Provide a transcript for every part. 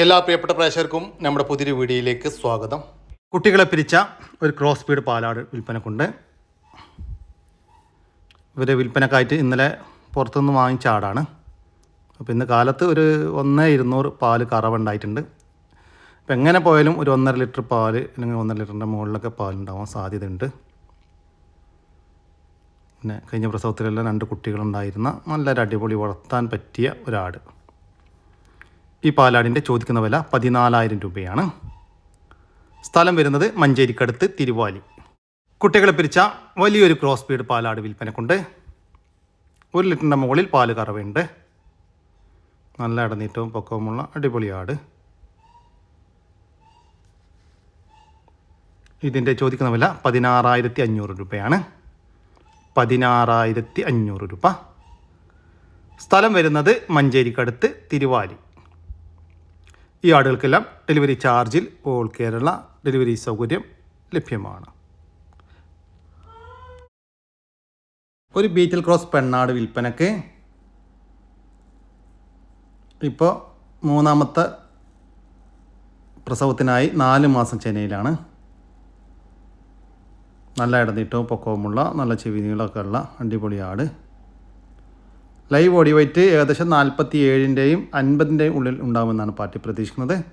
എല്ലാ പ്രിയപ്പെട്ട പ്രേക്ഷകർക്കും നമ്മുടെ പുതിയൊരു വീഡിയോയിലേക്ക് സ്വാഗതം. കുട്ടികളെ പിരിച്ച ഒരു ക്രോസ് സ്പീഡ് പാലാട് വിൽപ്പനക്കുണ്ട്. ഇവർ വിൽപ്പനക്കായിട്ട് ഇന്നലെ പുറത്തുനിന്ന് വാങ്ങിച്ച ആടാണ്. അപ്പോൾ ഇന്ന് കാലത്ത് ഒരു ഒന്ന് ഇരുന്നൂറ് പാൽ കറവുണ്ടായിട്ടുണ്ട് അപ്പം എങ്ങനെ പോയാലും ഒരു ഒന്നര ലിറ്റർ പാൽ അല്ലെങ്കിൽ ഒന്നര ലിറ്ററിന്റെ മുകളിലൊക്കെ പാലുണ്ടാവാൻ സാധ്യതയുണ്ട്. പിന്നെ കഴിഞ്ഞ പ്രസവത്തിലെല്ലാം രണ്ട് കുട്ടികളുണ്ടായിരുന്ന നല്ലൊരു അടിപൊളി വളർത്താൻ പറ്റിയ ഒരാട്. ഈ പാലാടിന്റെ ചോദിക്കുന്ന വില പതിനാലായിരം രൂപയാണ്. സ്ഥലം വരുന്നത് മഞ്ചേരിക്കടുത്ത് തിരുവാലി. കുട്ടികളെ പിരിച്ച വലിയൊരു ക്രോസ് സ്പീഡ് പാലാട് വിൽപ്പനക്കുണ്ട് ഒരു ലിറ്ററിന്റെ മുകളിൽ പാൽ കറവയുണ്ട്. നല്ല ഇടനീറ്റവും പൊക്കവുമുള്ള അടിപൊളി ആട്. ഇതിന്റെ ചോദിക്കുന്ന വില പതിനാറായിരത്തി അഞ്ഞൂറ് രൂപയാണ്. പതിനാറായിരത്തി അഞ്ഞൂറ് രൂപ. സ്ഥലം വരുന്നത് മഞ്ചേരിക്കടുത്ത് തിരുവാലി. ഈ ആടുകൾക്കെല്ലാം ഡെലിവറി ചാർജിൽ ഓൾ കേരള ഡെലിവറി സൗകര്യം ലഭ്യമാണ്. ഒരു ബീറ്റൽ ക്രോസ് പെണ്ണാട് വിൽപ്പനക്ക് ഇപ്പോൾ മൂന്നാമത്തെ പ്രസവത്തിനായി നാല് മാസം ചെന്നൈയിലാണ്. നല്ല ഇടനീട്ടവും പൊക്കവുമുള്ള നല്ല ചെവി നീളമൊക്കെ ഉള്ള അടിപൊളി ആട്. ലൈവ് ബോഡി വെയ്റ്റ് ഏകദേശം നാൽപ്പത്തി ഏഴിന്റെയും അൻപതിന്റെയും ഉള്ളിൽ ഉണ്ടാകുമെന്നാണ് പാർട്ടി പ്രതീക്ഷിക്കുന്നത്.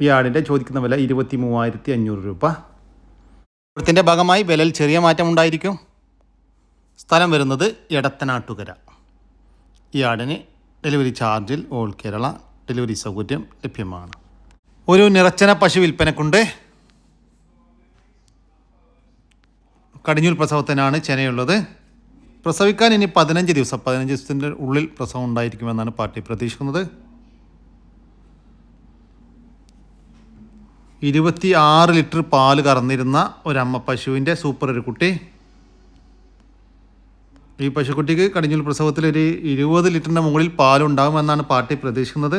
ഈ ആടിന്റെ ചോദിക്കുന്ന വില ഇരുപത്തി മൂവായിരത്തി അഞ്ഞൂറ് രൂപ. ഇവിടത്തിന്റെ ഭാഗമായി വിലയിൽ ചെറിയ മാറ്റം ഉണ്ടായിരിക്കും. സ്ഥലം വരുന്നത് എടത്തനാട്ടുകര. ഈ ആടിന് ഡെലിവറി ചാർജിൽ ഓൾ കേരള ഡെലിവറി സൗകര്യം ലഭ്യമാണ്. ഒരു നിറച്ചന പശു വിൽപ്പനക്കുണ്ട്. കടിഞ്ഞൂൽ പ്രസവത്തിനാണ് ചെനയുള്ളത്. പ്രസവിക്കാൻ ഇനി പതിനഞ്ച് ദിവസം പതിനഞ്ച് ദിവസത്തിന്റെ ഉള്ളിൽ പ്രസവം ഉണ്ടായിരിക്കുമെന്നാണ് പാർട്ടി പ്രതീക്ഷിക്കുന്നത്. ഇരുപത്തി ആറ് ലിറ്റർ പാൽ കറന്നിരുന്ന ഒരമ്മ പശുവിന്റെ സൂപ്പർ ഒരു കുട്ടി. ഈ പശുക്കുട്ടിക്ക് കടിഞ്ഞൂൽ പ്രസവത്തിൽ ഒരു ഇരുപത് ലിറ്ററിന്റെ മുകളിൽ പാലുണ്ടാകുമെന്നാണ് പാർട്ടി പ്രതീക്ഷിക്കുന്നത്.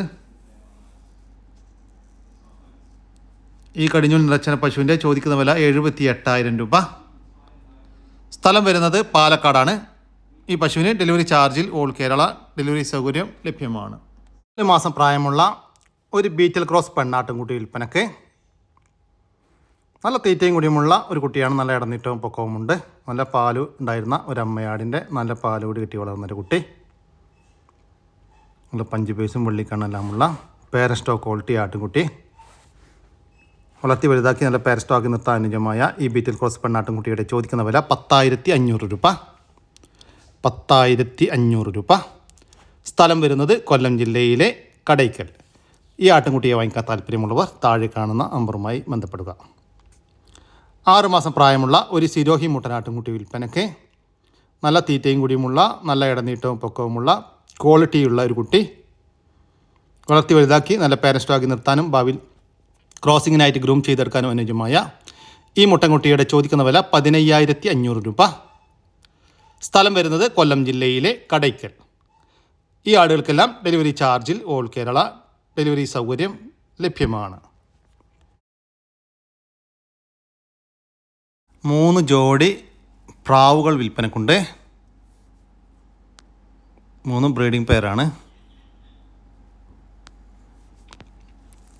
ഈ കടിഞ്ഞൂൽ നിറച്ചന പശുവിന്റെ ചോദിക്കുന്ന വില എഴുപത്തി എട്ടായിരം രൂപ. സ്ഥലം വരുന്നത് പാലക്കാടാണ്. ഈ പശുവിന് ഡെലിവറി ചാർജിൽ ഓൾ കേരള ഡെലിവറി സൗകര്യം ലഭ്യമാണ്. ഒരു മാസം പ്രായമുള്ള ഒരു ബീറ്റൽ ക്രോസ് പെണ്ണാട്ടുംകുട്ടി വിൽപ്പനക്ക് നല്ല തീറ്റയും കൂടിയുമുള്ള ഒരു കുട്ടിയാണ് നല്ല ഇടനീട്ടവും പൊക്കവുമുണ്ട്. നല്ല പാൽ ഉണ്ടായിരുന്ന ഒരു അമ്മയാടിന്റെ നല്ല പാൽ കൂടി കിട്ടി വളർന്നൊരു കുട്ടി. നല്ല പഞ്ച് പേസും വെള്ളിക്കണ്ണെല്ലാമുള്ള പേരസ്റ്റോ ക്വാളിറ്റി ആട്ടുംകുട്ടി. വളർത്തി വലുതാക്കി നല്ല പാരസ്റ്റോക്കി നിർത്താൻ അനുജമായ ഈ ബീറ്റിൽ ക്രോസ് പെണ്ണാട്ടുംകുട്ടിയുടെ ചോദിക്കുന്ന വില പത്തായിരത്തി അഞ്ഞൂറ് രൂപ. പത്തായിരത്തി അഞ്ഞൂറ് രൂപ. സ്ഥലം വരുന്നത് കൊല്ലം ജില്ലയിലെ കടയ്ക്കൽ. ഈ ആട്ടിൻകുട്ടിയെ വാങ്ങിക്കാൻ താല്പര്യമുള്ളവർ താഴെ കാണുന്ന നമ്പറുമായി ബന്ധപ്പെടുക. ആറുമാസം പ്രായമുള്ള ഒരു സിരോഹി മുട്ടൻ ആട്ടിൻകുട്ടി വിൽപ്പനയ്ക്ക് നല്ല തീറ്റയും കൂടിയുമുള്ള നല്ല ഇടനീട്ടവും പൊക്കവുമുള്ള ക്വാളിറ്റിയുള്ള ഒരു കുട്ടി വളർത്തി വലുതാക്കി നല്ല പാരസ്റ്റോക്കി നിർത്താനും ഭാവിയിൽ ക്രോസിങ്ങിനായിട്ട് ഗ്രൂം ചെയ്തെടുക്കാനും അനുയോജ്യമായ ഈ മുട്ടൻകുട്ടിയുടെ ചോദിക്കുന്ന വില പതിനയ്യായിരത്തി അഞ്ഞൂറ് രൂപ. സ്ഥലം വരുന്നത് കൊല്ലം ജില്ലയിലെ കടയ്ക്കൽ. ഈ ആടുകൾക്കെല്ലാം ഡെലിവറി ചാർജിൽ ഓൾ കേരള ഡെലിവറി സൗകര്യം ലഭ്യമാണ്. മൂന്ന് ജോഡി പ്രാവുകൾ വിൽപ്പനക്കുണ്ട്. മൂന്നും ബ്രീഡിംഗ് പെയറാണ്.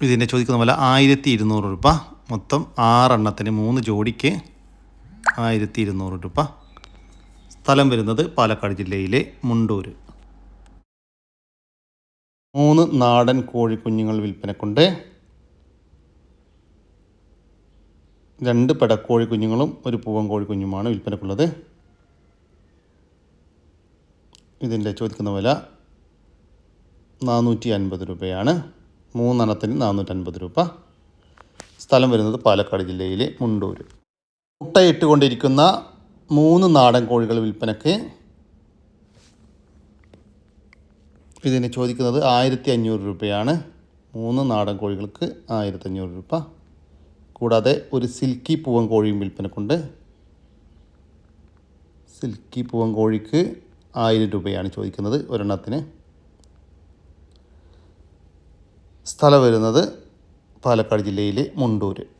ഇതിന്റെ ചോദിക്കുന്ന വില ആയിരത്തി ഇരുന്നൂറ് രൂപ. മൊത്തം ആറെണ്ണത്തിന് മൂന്ന് ജോഡിക്ക് ആയിരത്തി ഇരുന്നൂറ് രൂപ. സ്ഥലം വരുന്നത് പാലക്കാട് ജില്ലയിലെ മുണ്ടൂർ മൂന്ന് നാടൻ കോഴിക്കുഞ്ഞുങ്ങൾ വിൽപ്പനക്കുണ്ട്. രണ്ട് പെടക്കോഴി കുഞ്ഞുങ്ങളും ഒരു പൂവൻ കോഴി കുഞ്ഞുമാണ് വിൽപ്പനക്കുള്ളത്. ഇതിന്റെ ചോദിക്കുന്ന വില നാനൂറ്റി അൻപത് രൂപയാണ്. മൂന്നെണ്ണത്തിന് നാനൂറ്റൻപത് രൂപ. സ്ഥലം വരുന്നത് പാലക്കാട് ജില്ലയിലെ മുണ്ടൂർ മുട്ടയിട്ടുകൊണ്ടിരിക്കുന്ന മൂന്ന് നാടൻ കോഴികൾ വിൽപ്പനക്ക് ഇതിന് ചോദിക്കുന്നത് ആയിരത്തി അഞ്ഞൂറ് രൂപയാണ്. മൂന്ന് നാടൻ കോഴികൾക്ക് ആയിരത്തി അഞ്ഞൂറ് രൂപ. കൂടാതെ ഒരു സിൽക്കി പൂവൻ കോഴിയും വിൽപ്പനക്കുണ്ട്. സിൽക്കി പൂവൻ കോഴിക്ക് ആയിരം രൂപയാണ് ചോദിക്കുന്നത് ഒരെണ്ണത്തിന്. സ്ഥലം വരുന്നത് പാലക്കാട് ജില്ലയിലെ മുണ്ടൂർ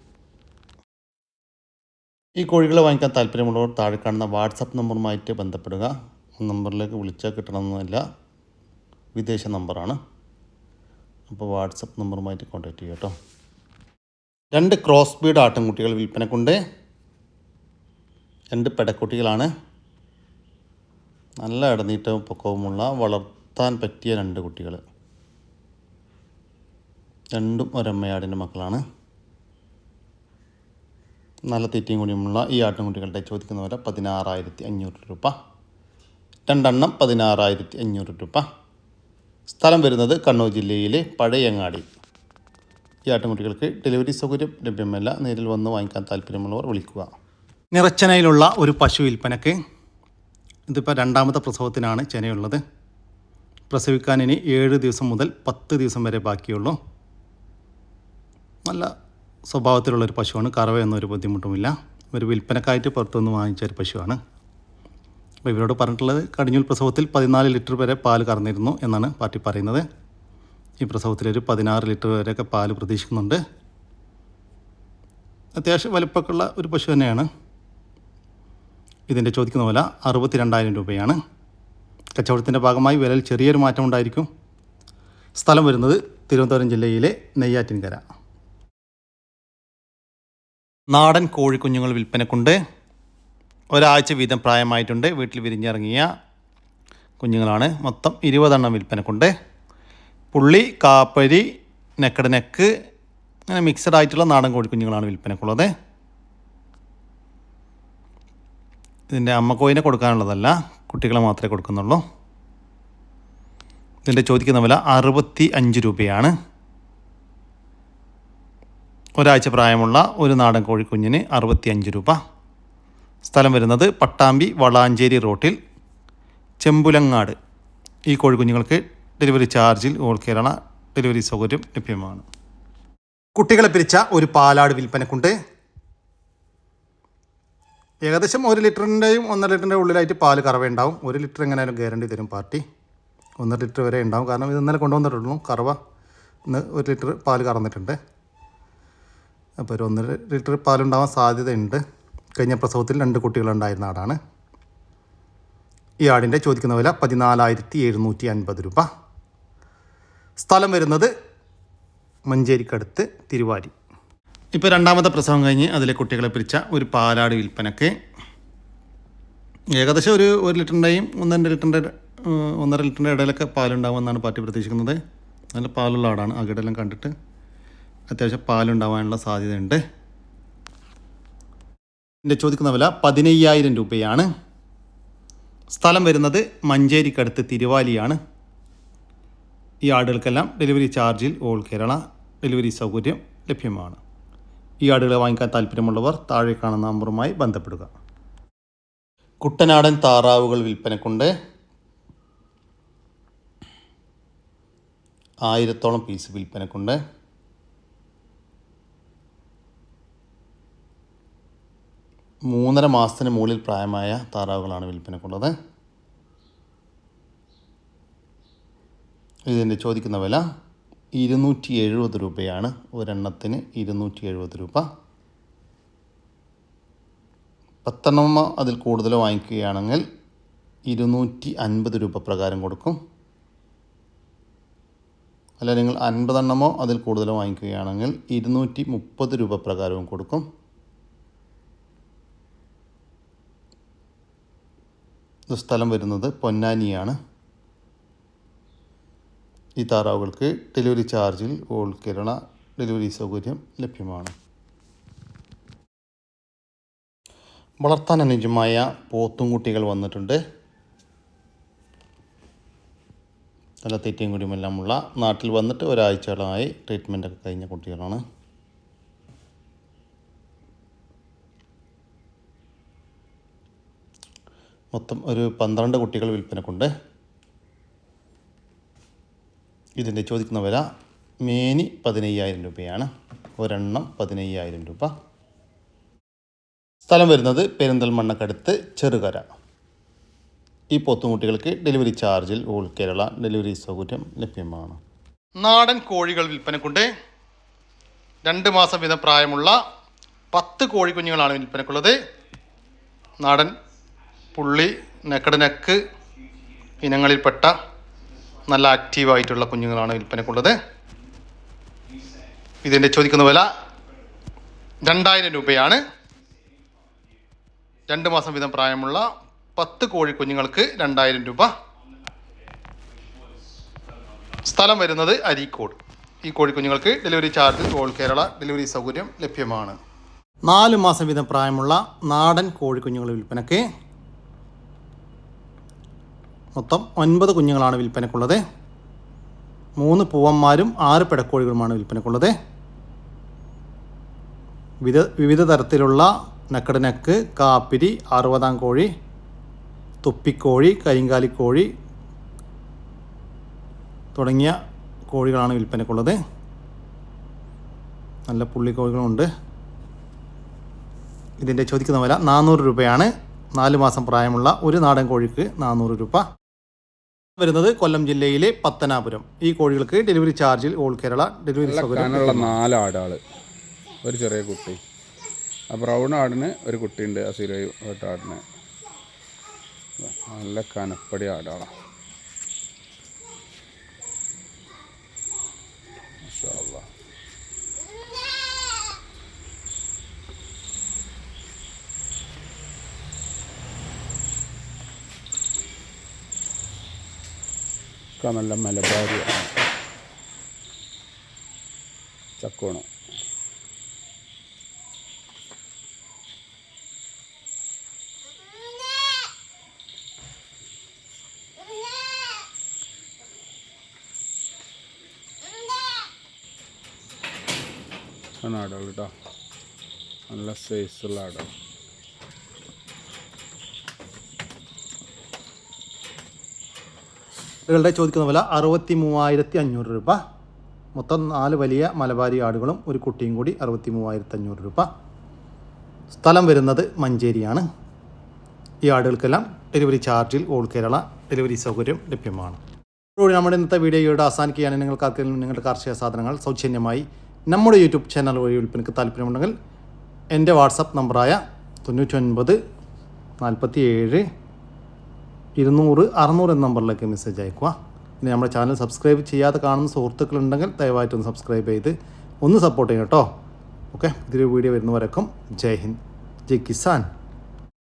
ഈ കോഴികളെ വാങ്ങിക്കാൻ താല്പര്യമുള്ളവർ താഴെ കാണുന്ന വാട്സപ്പ് നമ്പറുമായിട്ട് ബന്ധപ്പെടുക. നമ്പറിലേക്ക് വിളിച്ചാൽ കിട്ടണമെന്നില്ല. വിദേശ നമ്പറാണ്. അപ്പോൾ വാട്സപ്പ് നമ്പറുമായിട്ട് കോൺടാക്റ്റ് ചെയ്യുക കേട്ടോ. രണ്ട് ക്രോസ് ബീഡ് ആട്ടിൻകുട്ടികൾ വിൽപ്പനക്കുണ്ട്. രണ്ട് പെടക്കുട്ടികളാണ്. നല്ല ഇടനീട്ടവും പൊക്കവുമുള്ള വളർത്താൻ പറ്റിയ രണ്ട് കുട്ടികൾ. രണ്ടും ഒരമ്മയാടിന്റെ മക്കളാണ്. നല്ല തീറ്റയും കൂടിയുമുള്ള ഈ ആട്ടിൻകുട്ടികളുടെ ചോദിക്കുന്ന വില പതിനാറായിരത്തി അഞ്ഞൂറ് രൂപ. രണ്ടെണ്ണം പതിനാറായിരത്തി അഞ്ഞൂറ് രൂപ. സ്ഥലം വരുന്നത് കണ്ണൂർ ജില്ലയിലെ പഴയങ്ങാടി. ഈ ആട്ടിൻകുട്ടികൾക്ക് ഡെലിവറി സൗകര്യം ലഭ്യമല്ല. നേരിൽ വന്ന് വാങ്ങിക്കാൻ താല്പര്യമുള്ളവർ വിളിക്കുക. നിറച്ചനയിലുള്ള ഒരു പശു വിൽപ്പനക്ക് ഇതിപ്പോൾ രണ്ടാമത്തെ പ്രസവത്തിനാണ് ചെനയുള്ളത്. പ്രസവിക്കാൻ ഇനി ഏഴ് ദിവസം മുതൽ പത്ത് ദിവസം വരെ ബാക്കിയുള്ളൂ. നല്ല സ്വഭാവത്തിലുള്ള ഒരു പശുവാണ്. കറവ എന്നൊരു ബുദ്ധിമുട്ടുമില്ല. ഒരു വിൽപ്പനക്കായിട്ട് പുറത്തുനിന്ന് വാങ്ങിച്ച ഒരു പശുവാണ്. അപ്പോൾ ഇവരോട് പറഞ്ഞിട്ടുള്ളത് കടിഞ്ഞൂൽ പ്രസവത്തിൽ പതിനാല് ലിറ്റർ വരെ പാൽ കറന്നിരുന്നു എന്നാണ് പാർട്ടി പറയുന്നത്. ഈ പ്രസവത്തിലൊരു പതിനാറ് ലിറ്റർ വരെയൊക്കെ പാൽ പ്രതീക്ഷിക്കുന്നുണ്ട്. അത്യാവശ്യം വലിപ്പമൊക്കെയുള്ള ഒരു പശു തന്നെയാണ്. ഇതിന്റെ ചോദിക്കുന്ന വില അറുപത്തി രണ്ടായിരം രൂപയാണ്. കച്ചവടത്തിന്റെ ഭാഗമായി വിലയിൽ ചെറിയൊരു മാറ്റം ഉണ്ടായിരിക്കും സ്ഥലം വരുന്നത് തിരുവനന്തപുരം ജില്ലയിലെ നെയ്യാറ്റിൻകര. നാടൻ കോഴിക്കുഞ്ഞുങ്ങൾ വിൽപ്പനക്കുണ്ട്. ഒരാഴ്ച വീതം പ്രായമായിട്ടുണ്ട്. വീട്ടിൽ വിരിഞ്ഞിറങ്ങിയ കുഞ്ഞുങ്ങളാണ്. മൊത്തം ഇരുപതെണ്ണം വിൽപ്പനക്കുണ്ട്. പുള്ളി കാപ്പരി നെക്കട് നെക്ക് അങ്ങനെ മിക്സഡ് ആയിട്ടുള്ള നാടൻ കോഴിക്കുഞ്ഞുങ്ങളാണ് വിൽപ്പനക്കുള്ളത്. ഇതിന്റെ അമ്മക്കോയിനെ കൊടുക്കാനുള്ളതല്ല കുട്ടികളെ മാത്രമേ കൊടുക്കുന്നുള്ളൂ. ഇതിന്റെ ചോദിക്കുന്ന വില അറുപത്തി അഞ്ച് രൂപയാണ്. ഒരാഴ്ച പ്രായമുള്ള ഒരു നാടൻ കോഴിക്കുഞ്ഞിന് അറുപത്തി അഞ്ച് രൂപ. സ്ഥലം വരുന്നത് പട്ടാമ്പി വളാഞ്ചേരി റോട്ടിൽ ചെമ്പുലങ്ങാട്. ഈ കോഴിക്കുഞ്ഞുങ്ങൾക്ക് ഡെലിവറി ചാർജിൽ ഓൾ കേരള ഡെലിവറി സൗകര്യം ലഭ്യമാണ്. കുട്ടികളെ പിരിച്ച ഒരു പാലാട് വിൽപ്പനക്കുണ്ട്. ഏകദേശം ഒരു ലിറ്ററിന്റെയും ഒന്നര ലിറ്ററിന്റെ ഉള്ളിലായിട്ട് പാൽ കറവ ഉണ്ടാവും. ഒരു ലിറ്റർ എങ്ങനെയാലും ഗ്യാരണ്ടി തരും പാർട്ടി. ഒന്നര ലിറ്റർ വരെ ഉണ്ടാവും. കാരണം ഇത് ഇന്നലെ കൊണ്ടുവന്നിട്ടുള്ളൂ. കറവ ഇന്ന് ഒരു ലിറ്റർ പാൽ കറന്നിട്ടുണ്ട്. അപ്പോൾ ഒരു ഒന്നര ലിറ്റർ പാലുണ്ടാവാൻ സാധ്യതയുണ്ട്. കഴിഞ്ഞ പ്രസവത്തിൽ രണ്ട് കുട്ടികളുണ്ടായിരുന്ന ആടാണ്. ഈ ആടിന്റെ ചോദിക്കുന്ന വില പതിനാലായിരത്തി എഴുന്നൂറ്റി അൻപത് രൂപ. സ്ഥലം വരുന്നത് മഞ്ചേരിക്കടുത്ത് തിരുവാരി. ഇപ്പോൾ രണ്ടാമത്തെ പ്രസവം കഴിഞ്ഞ് അതിലെ കുട്ടികളെ പിരിച്ച ഒരു പാലാട് വിൽപ്പനക്ക് ഏകദേശം ഒരു ഒരു ലിറ്ററിന്റെയും ഒന്നര ലിറ്ററിന്റെ ഒന്നര ലിറ്ററിന്റെ ഇടയിലൊക്കെ പാലുണ്ടാവുമെന്നാണ് പാർട്ടി പ്രതീക്ഷിക്കുന്നത്. നല്ല പാലുള്ള ആടാണ്. അകിടെല്ലാം കണ്ടിട്ട് അത്യാവശ്യം പാലുണ്ടാവാനുള്ള സാധ്യതയുണ്ട്. എന്റെ ചോദിക്കുന്ന വില പതിനയ്യായിരം രൂപയാണ്. സ്ഥലം വരുന്നത് മഞ്ചേരിക്കടുത്ത് തിരുവാലിയാണ്. ഈ ആടുകൾക്കെല്ലാം ഡെലിവറി ചാർജിൽ ഓൾ കേരള ഡെലിവറി സൗകര്യം ലഭ്യമാണ്. ഈ ആടുകളെ വാങ്ങിക്കാൻ താല്പര്യമുള്ളവർ താഴെ കാണുന്ന നമ്പറുമായി ബന്ധപ്പെടുക. കുട്ടനാടൻ താറാവുകൾ വിൽപ്പനക്കുണ്ട്. ആയിരത്തോളം പീസ് വിൽപ്പനക്കുണ്ട്. മൂന്നര മാസത്തിന് മുകളിൽ പ്രായമായ താറാവുകളാണ് വിൽപ്പനക്കുള്ളത്. ഇതിന്റെ ചോദിക്കുന്ന വില ഇരുന്നൂറ്റി എഴുപത് രൂപയാണ്. ഒരെണ്ണത്തിന് ഇരുന്നൂറ്റി എഴുപത് രൂപ. പത്തെണ്ണമോ അതിൽ കൂടുതൽ വാങ്ങിക്കുകയാണെങ്കിൽ ഇരുന്നൂറ്റി അൻപത് രൂപ പ്രകാരം കൊടുക്കും. അല്ല നിങ്ങൾ അൻപതെണ്ണമോ അതിൽ കൂടുതൽ വാങ്ങിക്കുകയാണെങ്കിൽ ഇരുന്നൂറ്റി മുപ്പത് രൂപ പ്രകാരവും കൊടുക്കും. സ്ഥലം വരുന്നത് പൊന്നാനിയാണ്. ഈ താറാവുകൾക്ക് ഡെലിവറി ചാർജിൽ ഓൾ കേരള ഡെലിവറി സൗകര്യം ലഭ്യമാണ്. വളർത്താൻ അനുജമായ പോത്തും കുട്ടികൾ വന്നിട്ടുണ്ട്. നല്ല തെറ്റിയും കുടിയുമെല്ലാമുള്ള നാട്ടിൽ വന്നിട്ട് ഒരാഴ്ചകളായി ട്രീറ്റ്മെന്റൊക്കെ കഴിഞ്ഞ കുട്ടികളാണ്. മൊത്തം ഒരു പന്ത്രണ്ട് കുട്ടികൾ വിൽപ്പനക്കുണ്ട്. ഇതിന്റെ ചോദിക്കുന്ന വില മേനി പതിനയ്യായിരം രൂപയാണ്. ഒരെണ്ണം പതിനയ്യായിരം രൂപ. സ്ഥലം വരുന്നത് പെരിന്തൽമണ്ണക്കടുത്ത് ചെറുകര. ഈ പോത്തുകുട്ടികൾക്ക് ഡെലിവറി ചാർജിൽ ഓൾ കേരള ഡെലിവറി സൗകര്യം ലഭ്യമാണ്. നാടൻ കോഴികൾ വിൽപ്പനക്കുണ്ട്. രണ്ട് മാസം വീതം പ്രായമുള്ള പത്ത് കോഴിക്കുഞ്ഞുങ്ങളാണ് വിൽപ്പനക്കുള്ളത്. നാടൻ പുള്ളി നെക്കട് നെക്ക് ഇനങ്ങളിൽപ്പെട്ട നല്ല ആക്റ്റീവായിട്ടുള്ള കുഞ്ഞുങ്ങളാണ് വിൽപ്പനക്കുള്ളത്. ഇതിന്റെ ചോദിക്കുന്ന വില രണ്ടായിരം രൂപയാണ്. രണ്ട് മാസം വീതം പ്രായമുള്ള പത്ത് കോഴിക്കുഞ്ഞുങ്ങൾക്ക് രണ്ടായിരം രൂപ. സ്ഥലം വരുന്നത് അരീക്കോട്. ഈ കോഴി കുഞ്ഞുങ്ങൾക്ക് delivery charge all Kerala delivery സൗകര്യം ലഭ്യമാണ്. നാല് മാസം വീതം പ്രായമുള്ള നാടൻ കോഴിക്കുഞ്ഞുങ്ങൾ വിൽപ്പനയ്ക്ക് മൊത്തം ഒൻപത് കുഞ്ഞുങ്ങളാണ് വിൽപ്പനക്കുള്ളത് മൂന്ന് പൂവന്മാരും ആറ് പിടക്കോഴികളുമാണ് വിൽപ്പനക്കുള്ളത് വിവിധ വിവിധ തരത്തിലുള്ള നക്കടനക്ക് കാപ്പിരി അറുപതാം കോഴി തുപ്പിക്കോഴി കരിങ്കാലിക്കോഴി തുടങ്ങിയ കോഴികളാണ് വിൽപ്പനക്കുള്ളത് നല്ല പുള്ളിക്കോഴികളുണ്ട് ഇതിന്റെ ചോദിക്കുന്ന വില നാനൂറ് രൂപയാണ്. നാല് മാസം പ്രായമുള്ള ഒരു നാടൻ കോഴിക്ക് നാനൂറ് രൂപ. വരുന്നത് കൊല്ലം ജില്ലയിലെ പത്തനാപുരം. ഈ കോഴികൾക്ക് ഡെലിവറി ചാർജിൽ ഓൾ കേരള ഡെലിവറി സൗകര്യമുള്ള നാല് ഒരു ചെറിയ കുട്ടി. ആ ബ്രൗൺ ആടിന് ഒരു കുട്ടിയുണ്ട് ആ ആടിന്. നല്ല കനപ്പടി ആടാളാണ് മാഷാ അല്ലാ. ഒക്കെ നല്ല മലബാരിയാണ്. ചക്കോണം. ആണ് ആടുകൾ കേട്ടോ നല്ല സൈസുള്ള ആടുകൾ. ഇവരുടെ ചോദിക്കുന്ന വില അറുപത്തി മൂവായിരത്തി അഞ്ഞൂറ് രൂപ. മൊത്തം നാല് വലിയ മലബാരി ആടുകളും ഒരു കുട്ടിയും കൂടി അറുപത്തി മൂവായിരത്തി അഞ്ഞൂറ് രൂപ. സ്ഥലം വരുന്നത് മഞ്ചേരിയാണ്. ഈ ആടുകൾക്കെല്ലാം ഡെലിവറി ചാർജിൽ ഓൾ കേരള ഡെലിവറി സൗകര്യം ലഭ്യമാണ്. ഇതോടെ നമ്മുടെ ഇന്നത്തെ വീഡിയോയുടെ അവസാനിക്കുകയാണ്. നിങ്ങൾക്ക് നിങ്ങളുടെ കാർഷിക സാധനങ്ങൾ സൗജന്യമായി നമ്മുടെ യൂട്യൂബ് ചാനൽ വഴി വിൽപ്പനയ്ക്ക് താല്പര്യമുണ്ടെങ്കിൽ എന്റെ വാട്സപ്പ് നമ്പറായ തൊണ്ണൂറ്റൊൻപത് നാൽപ്പത്തി ഏഴ് ഇരുന്നൂറ് അറുന്നൂറ് എന്ന നമ്പറിലേക്ക് മെസ്സേജ് അയക്കുക. ഇനി നമ്മുടെ ചാനൽ സബ്സ്ക്രൈബ് ചെയ്യാതെ കാണുന്ന സുഹൃത്തുക്കളുണ്ടെങ്കിൽ ദയവായിട്ടൊന്ന് സബ്സ്ക്രൈബ് ചെയ്ത് ഒന്ന് സപ്പോർട്ട് ചെയ്യും കേട്ടോ. ഓക്കെ ഇതൊരു വീഡിയോ വരുന്നവരൊക്കെ ജയ് ഹിന്ദ്. ജയ് കിസാൻ.